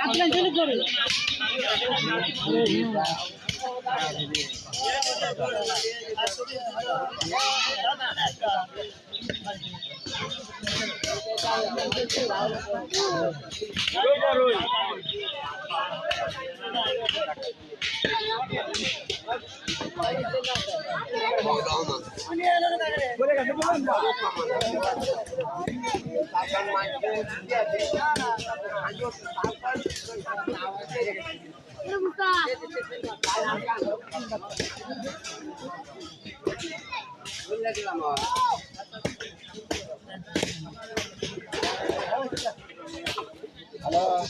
আপনার জন্য করুন রোজ রোজ Hello.